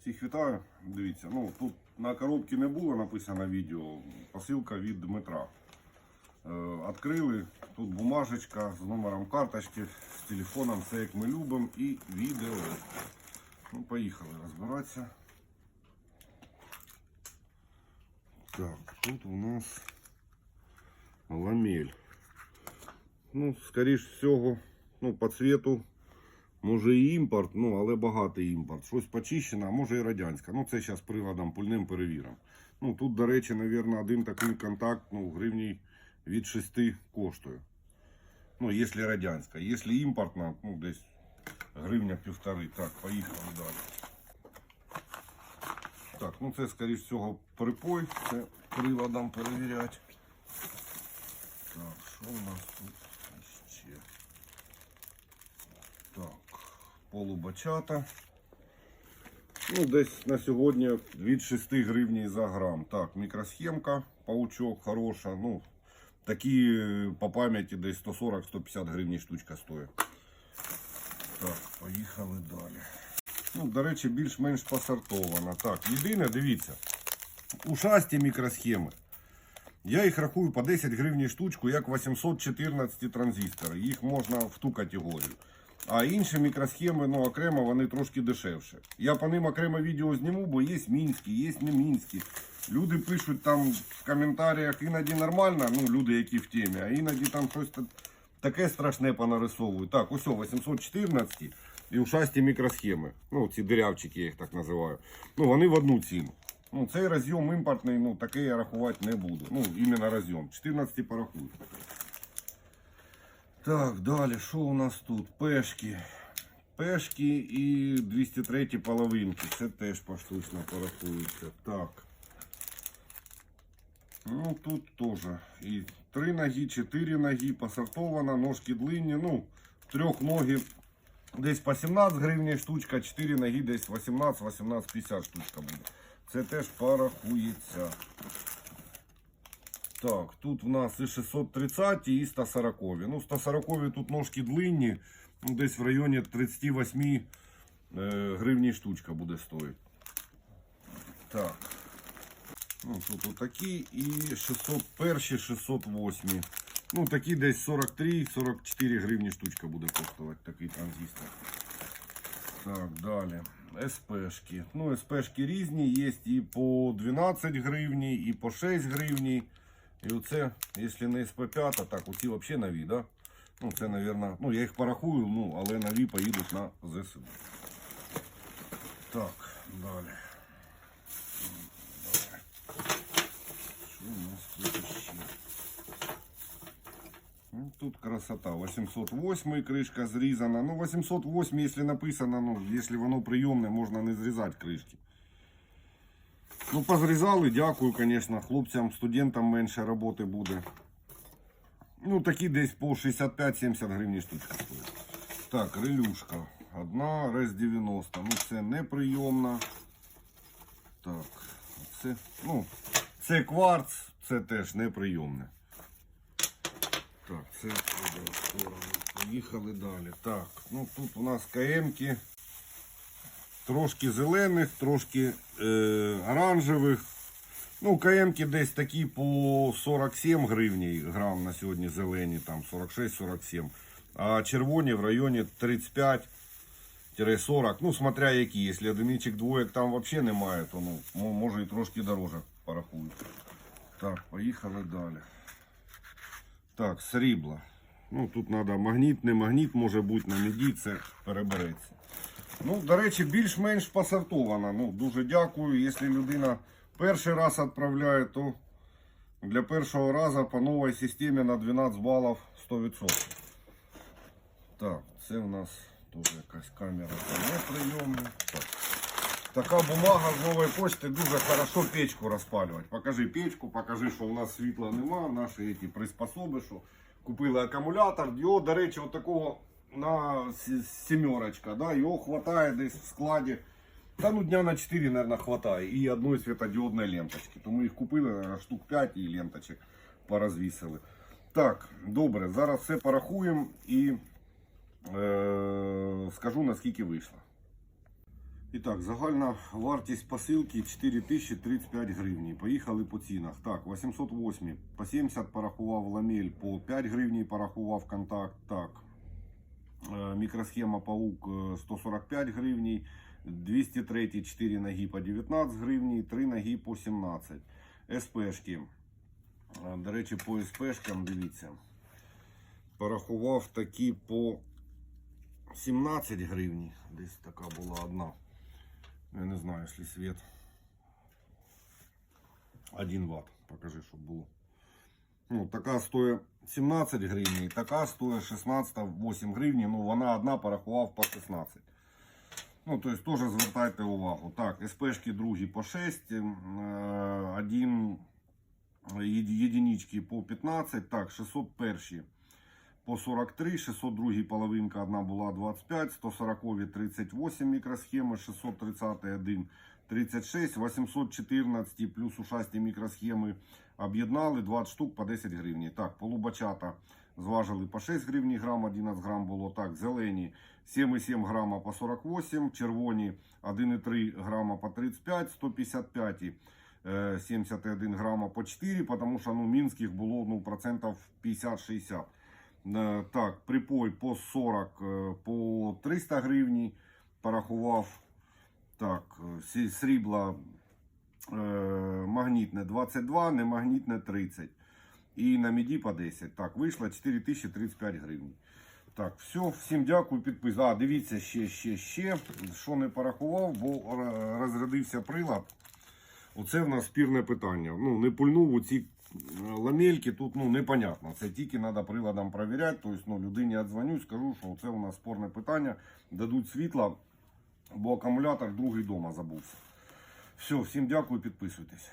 Всіх вітаю. Дивіться, ну тут на коробці не було написано відео. Посилка від Дмитра. Е, Тут бумажечка з номером карточки, з телефоном, все як ми любимо, і відео. Ну, поїхали розбиратися. Так, тут у нас ламель. Ну, скоріш всього, ну, по цвету Може і імпорт, ну але багатий імпорт. Щось почищено, а може і радянська. Ну це зараз приладом пульним перевіримо. Ну тут, до речі, мабуть, один такий контакт ну, гривні від 6 коштує. Ну, якщо радянська. Якщо імпортна, ну десь гривня півтори. Так, поїхали далі. Так, ну це, скоріш всього, припой. Це приладом перевіряти. Так, що у нас тут ще? Так, полубачата. Ну, десь на сьогодні від 6 гривень за грам. Так, мікросхемка, паучок хороша. Ну, такі е, по пам'яті десь 140-150 гривень штучка стоїть. Так, поїхали далі. Ну, до речі, більш-менш посортована. Так, єдине, дивіться, ушасті мікросхеми. Я їх рахую по 10 гривень штучку, як 814 транзистори. Їх можна в ту категорію. А інші мікросхеми, ну окремо, вони трошки дешевше. Я по ним окремо відео зніму, бо є мінські, є не мінські. Люди пишуть там в коментарях іноді нормально, ну люди, які в темі, а іноді там щось таке страшне понарисовують. Так, ось 814 і ушасті мікросхеми. Ну, ці дирявчики, я їх так називаю. Ну, вони в одну ціну. Ну, цей розйом імпортний, ну таке я рахувати не буду. Ну, іменно розйом. 14 порахую. Так, далі, що у нас тут? Пешки. Пешки і 203 половинки. Це теж поштучно порахується. Так. Ну, тут теж. І три ноги, чотири ноги, посортовано, ножки длинні. Ну, трьох ноги десь по 17 гривень штучка, 4 ноги десь 18-18-50 штучка буде. Це теж порахується. Так, тут в нас і 630 і 140. Ну, 140 тут ножки длинні, ну, десь в районі 38 е, гривні штучка буде стоїти. Так. Ну, тут отакі і 601, 608. Ну, такі десь 43-44 гривні штучка буде коштувати такий транзистор. Так, далі. СПшки. Ну, СПшки різні, є і по 12 гривні, і по 6 гривні. І оце, якщо не СП5, так, оці взагалі нові, да? Ну, це, мабуть, ну, я їх порахую, ну, але нові поїдуть на ЗСУ. Так, далі. Що у нас тут? Ну, красота. 808 кришка зрізана. Ну, 808, якщо написано, ну, якщо воно прийомне, можна не зрізати кришки. Ну, позрізали, дякую, звісно. Хлопцям, студентам менше роботи буде. Ну, такі десь по 65-70 гривень штучка стоїть. Так, релюшка. Одна, рез 90. Ну, це неприйомна. Так, це, ну, це кварц, це теж неприйомне. Так, це в. Поїхали далі. Так, ну тут у нас КМки. Трошки зелених, трошки е, оранжевих. Ну, КМки десь такі по 47 гривні грам на сьогодні зелені, там 46-47. А червоні в районі 35-40. Ну, смотря які. Якщо одиничок двоєк там взагалі немає, то ну, може і трошки дороже порахують. Так, поїхали далі. Так, срібла. Ну, тут треба магніт, не магніт, може бути на міді, це перебереться. Ну, до речі, більш-менш посортована. Ну, дуже дякую. Якщо людина перший раз відправляє, то для першого разу по новій системі на 12 балів 100%. Так, це у нас теж якась камера неприйомна. Так. Така бумага з нової почти дуже хорошо печку розпалювати. Покажи печку, покажи, що у нас світла нема, наші ці приспособи, що купили акумулятор. Його, до речі, от такого на с- сімерочка, да, його хватає десь в складі. Та ну дня на 4, мабуть, хватає. І одної світодіодної ленточки. Тому їх купили наверно, штук 5 і ленточок порозвісили. Так, добре, зараз все порахуємо і е, скажу наскільки вийшло. І так, загальна вартість посилки 4035 гривні. Поїхали по цінах. Так, 808 по 70 порахував ламель, по 5 гривні порахував контакт. Так, мікросхема паук е, 145 гривні, 203 4 ноги по 19 гривні, 3 ноги по 17. СПшки. Е, До речі, по СПшкам дивіться. Порахував такі по 17 гривні. Десь така була одна. Я не знаю, якщо світ. 1 ватт. Покажи, щоб було. Ну, така стоїть 17 гривень, така стоїть 16 8 гривень. Ну, вона одна порахував по 16. Ну, то есть теж звертайте увагу. Так, СПшки другі по 6, е, один єдинички по 15, так, 601 по 43, 602 половинка одна була 25, 140 38 мікросхеми, 631 36, 814 плюс ушасті мікросхеми об'єднали 20 штук по 10 гривень. Так, полубачата зважили по 6 гривень грам, 11 грам було. Так, зелені 7,7 грама по 48, червоні 1,3 грама по 35, 155 е, 71 грама по 4, тому що ну, мінських було ну, процентів 50-60. Е, Так, припой по 40, е, по 300 гривні порахував. Так, е, срібла е, магнітне 22, немагнітне 30. І на міді по 10. Так, вийшло 4035 гривень. Так, все, всім дякую, підпис. А, дивіться ще, ще, ще. Що не порахував, бо розрядився прилад. Оце в нас спірне питання. Ну, не пульнув у ці е, ламельки, тут ну, непонятно. Це тільки треба приладом перевіряти. Тобто, ну, людині я дзвоню, скажу, що це у нас спорне питання. Дадуть світло, бо акумулятор другий дома забувся. Все, всім дякую, підписуйтесь.